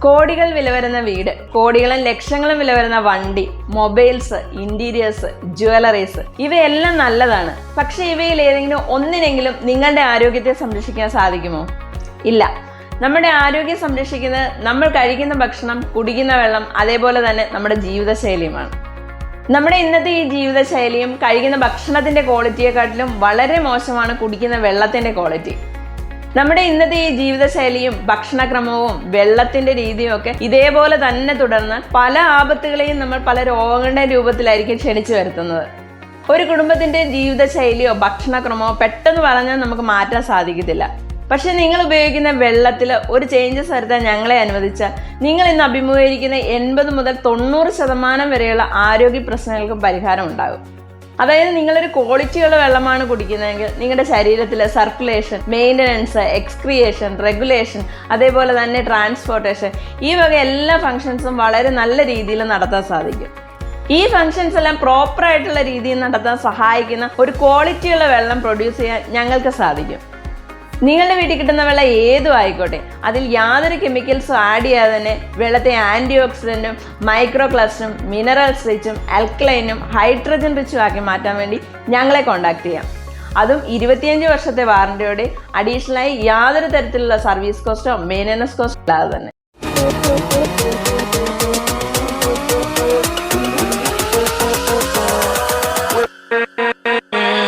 കോടികൾ വില വരുന്ന വീട് കോടികളും ലക്ഷങ്ങളും വില വരുന്ന വണ്ടി മൊബൈൽസ് ഇന്റീരിയേഴ്സ് ജുവലറീസ് ഇവയെല്ലാം നല്ലതാണ്. പക്ഷെ ഇവയിൽ ഏതെങ്കിലും ഒന്നിനെങ്കിലും നിങ്ങളുടെ ആരോഗ്യത്തെ സംരക്ഷിക്കാൻ സാധിക്കുമോ? ഇല്ല. നമ്മുടെ ആരോഗ്യം സംരക്ഷിക്കുന്നത് നമ്മൾ കഴിക്കുന്ന ഭക്ഷണം കുടിക്കുന്ന വെള്ളം അതേപോലെ തന്നെ നമ്മുടെ ജീവിതശൈലിയുമാണ്. നമ്മുടെ ഇന്നത്തെ ഈ ജീവിതശൈലിയും കഴിക്കുന്ന ഭക്ഷണത്തിന്റെ ക്വാളിറ്റിയെക്കാട്ടിലും വളരെ മോശമാണ് കുടിക്കുന്ന വെള്ളത്തിന്റെ ക്വാളിറ്റി നമ്മുടെ ഇന്നത്തെ ഈ ജീവിതശൈലിയും ഭക്ഷണക്രമവും വെള്ളത്തിന്റെ രീതിയും ഒക്കെ ഇതേപോലെ തന്നെ തുടർന്ന് പല ആപത്തുകളെയും നമ്മൾ പല രോഗങ്ങളുടെ രൂപത്തിലായിരിക്കും ക്ഷണിച്ചു വരുത്തുന്നത്. ഒരു കുടുംബത്തിന്റെ ജീവിതശൈലിയോ ഭക്ഷണക്രമമോ പെട്ടെന്ന് പറഞ്ഞാൽ നമുക്ക് മാറ്റാൻ സാധിക്കത്തില്ല. പക്ഷെ നിങ്ങൾ ഉപയോഗിക്കുന്ന വെള്ളത്തിൽ ഒരു ചേഞ്ചസ് വരുത്താൻ ഞങ്ങളെ അനുവദിച്ച നിങ്ങൾ ഇന്ന് അഭിമുഖീകരിക്കുന്ന എൺപത് മുതൽ തൊണ്ണൂറ് ശതമാനം വരെയുള്ള ആരോഗ്യ പ്രശ്നങ്ങൾക്ക് പരിഹാരം ഉണ്ടാകും. അതായത് നിങ്ങളൊരു ക്വാളിറ്റിയുള്ള വെള്ളമാണ് കുടിക്കുന്നതെങ്കിൽ നിങ്ങളുടെ ശരീരത്തിലെ സർക്കുലേഷൻ മെയിന്റനൻസ് എക്സ്ക്രിയേഷൻ റെഗുലേഷൻ അതേപോലെ തന്നെ ട്രാൻസ്പോർട്ടേഷൻ ഈ വക എല്ലാ ഫങ്ഷൻസും വളരെ നല്ല രീതിയിൽ നടത്താൻ സാധിക്കും. ഈ ഫങ്ഷൻസ് എല്ലാം പ്രോപ്പറായിട്ടുള്ള രീതിയിൽ നടത്താൻ സഹായിക്കുന്ന ഒരു ക്വാളിറ്റിയുള്ള വെള്ളം പ്രൊഡ്യൂസ് ചെയ്യാൻ ഞങ്ങൾക്ക് സാധിക്കും. നിങ്ങളുടെ വീട്ടിൽ കിട്ടുന്ന വെള്ളം ഏതും ആയിക്കോട്ടെ. അതിൽ യാതൊരു കെമിക്കൽസും ആഡ് ചെയ്യാതെ തന്നെ വെള്ളത്തെ ആന്റി ഓക്സിഡന്റും മൈക്രോ മിനറൽസ് റിച്ചും അൽക്ലൈനും ഹൈഡ്രജൻ റിച്ചും ആക്കി മാറ്റാൻ വേണ്ടി ഞങ്ങളെ കോൺടാക്ട് ചെയ്യാം. അതും ഇരുപത്തിയഞ്ച് വർഷത്തെ വാറണ്ടിയോടെ അഡീഷണലായി യാതൊരു തരത്തിലുള്ള സർവീസ് കോസ്റ്റോ മെയിന്റനൻസ് കോസ്റ്റോ ഇല്ലാതെ തന്നെ.